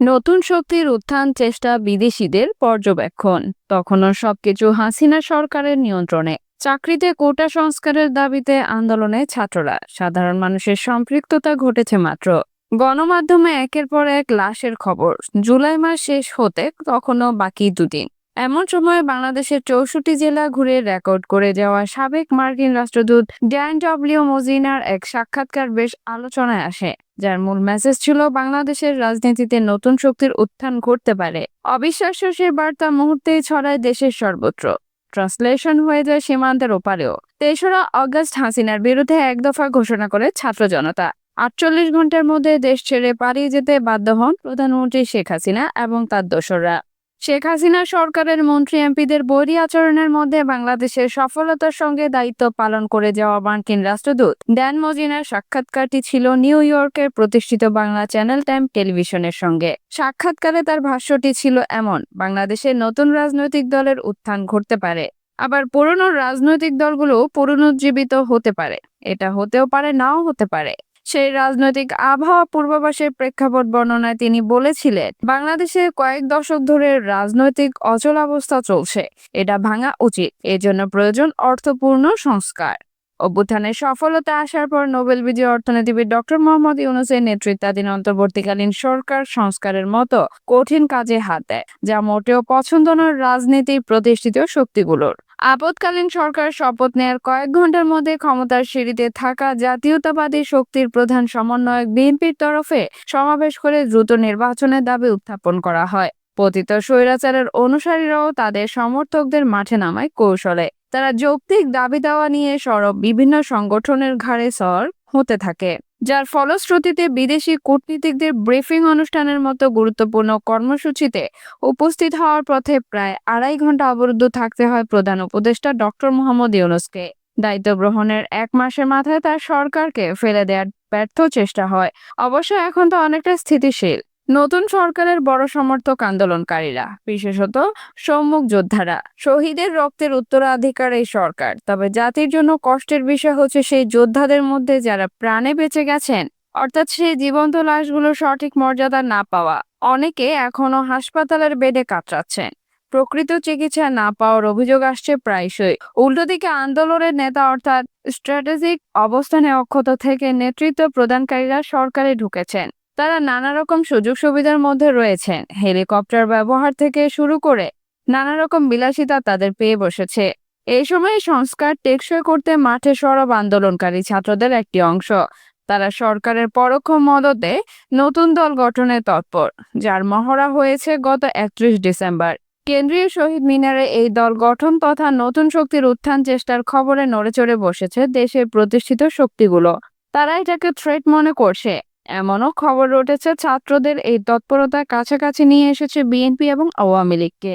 নতুন শক্তির উত্থান চেষ্টা বিদেশিদের পর্যবেক্ষণ। তখনও সবকিছু হাসিনা সরকারের নিয়ন্ত্রণে। চাকরিতে কোটা সংস্কারের দাবিতে আন্দোলনে ছাত্ররা। সাধারণ মানুষের সম্পৃক্ততা ঘটেছে মাত্র। গণমাধ্যমে একের পর এক লাশের খবর। জুলাই মাস শেষ হতে তখনও বাকি দুদিন। এমন সময় বাংলাদেশের চৌষট্টি জেলা ঘুরে রেকর্ড করে যাওয়া সাবেক মার্কিন রাষ্ট্রদূত ড্যান ডব্লিউ মজিনার এক সাক্ষাৎকার বেশ আলোচনায় আসে, যার মূল মেসেজ ছিল বাংলাদেশের রাজনীতিতে নতুন শক্তির উত্থান ঘটতে পারে। অবিশ্বাস্য সে বার্তা মুহূর্তেই ছড়ায় দেশের সর্বত্র। ট্রান্সলেশন হয়ে যায় সীমান্তের ওপারেও। তেসরা অগস্ট হাসিনার বিরুদ্ধে এক দফা ঘোষণা করে ছাত্র জনতা। আটচল্লিশ ঘণ্টার মধ্যে দেশ ছেড়ে পালিয়ে যেতে বাধ্য হন প্রধানমন্ত্রী শেখ হাসিনা এবং তার দোসররা। শেখ হাসিনা সরকারের মন্ত্রী এমপিদের বৈরী আচরণের মধ্যে বাংলাদেশের সফলতার সঙ্গে দায়িত্ব পালন করে যাওয়া মার্কিন রাষ্ট্রদূত ড্যান মজিনার সাক্ষাৎকারটি ছিল নিউ ইয়র্কের প্রতিষ্ঠিত বাংলা চ্যানেল টাইম টেলিভিশনের সঙ্গে। সাক্ষাৎকারে তার ভাষ্যটি ছিল এমন, বাংলাদেশের নতুন রাজনৈতিক দলের উত্থান ঘটতে পারে, আবার পুরনো রাজনৈতিক দলগুলো পুনরুজ্জীবিত হতে পারে, এটা হতেও পারে, নাও হতে পারে। সেই রাজনৈতিক আবহাওয়া পূর্বাভাসের প্রেক্ষাপট বর্ণনায় তিনি বলেছিলেন, বাংলাদেশে কয়েক দশক ধরে রাজনৈতিক অচলাবস্থা চলছে। এটা ভাঙা উচিত। এজন্য প্রয়োজন অর্থপূর্ণ সংস্কার। অভ্যুত্থানের সফলতা আসার পর নোবেল বিজয়ী অর্থনীতিবিদ ডক্টর মোহাম্মদ ইউনুসের নেতৃত্বাধীন অন্তর্বর্তীকালীন সরকার সংস্কারের মতো কঠিন কাজে হাত দেয়, যা মোটেও পছন্দ নয় রাজনীতির প্রতিষ্ঠিত শক্তিগুলোর। আপৎকালীন সরকার শপথ নেয়ার কয়েক ঘণ্টার মধ্যে ক্ষমতার সিঁড়িতে থাকা জাতীয়তাবাদী শক্তির প্রধান সমন্বয়ক বিএনপির তরফে সমাবেশ করে দ্রুত নির্বাচনের দাবি উত্থাপন করা হয়। পতিত স্বৈরাচারের অনুসারীরাও তাদের সমর্থকদের মাঠে নামায় কৌশলে। তারা যৌক্তিক দাবি দেওয়া নিয়ে সরব বিভিন্ন সংগঠনের ঘাড়ে সর হতে থাকে। যার ফলশ্রুতিতে বিদেশি কূটনীতিকদের ব্রিফিং অনুষ্ঠানের মতো গুরুত্বপূর্ণ কর্মসূচিতে উপস্থিত হওয়ার পথে প্রায় আড়াই ঘণ্টা অবরুদ্ধ থাকতে হয় প্রধান উপদেষ্টা ডক্টর মোহাম্মদ ইউনুসকে। দায়িত্ব গ্রহণের এক মাসের মাথায় তার সরকারকে ফেলে দেওয়ার ব্যর্থ চেষ্টা হয়। অবশ্য এখন তো অনেকটা স্থিতিশীল। নতুন সরকারের বড় সমর্থক আন্দোলনকারীরা, বিশেষত সম্মুখ যোদ্ধারা। শহীদের রক্তের উত্তরাধিকার এই সরকার, তবে জাতির জন্য কষ্টের বিষয় হচ্ছে সেই যোদ্ধাদের মধ্যে যারা প্রাণে বেঁচে গেছেন, অর্থাৎ সেই জীবন্ত লাশগুলোর সঠিক মর্যাদা না পাওয়া। অনেকে এখনও হাসপাতালের বেডে কাতরাচ্ছেন। প্রকৃত চিকিৎসা না পাওয়ার অভিযোগ আসছে প্রায়শই। উল্টোদিকে আন্দোলনের নেতা অর্থাৎ স্ট্র্যাটেজিক অবস্থানে অক্ষত থেকে নেতৃত্ব প্রদানকারীরা সরকারে ঢুকেছেন। তারা নানা রকম সুযোগ সুবিধার মধ্যে রয়েছেন হেলিকপ্টার ব্যবহার থেকে শুরু করে নানা রকম বিলাসিতা তাদের পেয়ে বসেছে। এই সময় সংস্কার টেকসই করতে মাঠে সরব আন্দোলনকারী ছাত্রদের একটি অংশ। তারা সরকারের পরোক্ষ মদতে নতুন দল গঠনে তৎপর, যার মহড়া হয়েছে গত একত্রিশ ডিসেম্বর। কেন্দ্রীয় শহীদ মিনারে এই দল গঠন তথা নতুন শক্তির উত্থান চেষ্টার খবরে নড়েচড়ে বসেছে দেশের প্রতিষ্ঠিত শক্তিগুলো। তারা এটাকে থ্রেট মনে করছে। এমনও খবর উঠেছে ছাত্রদের এই তৎপরতা কাছাকাছি নিয়ে এসেছে বিএনপি এবং আওয়ামী লীগকে।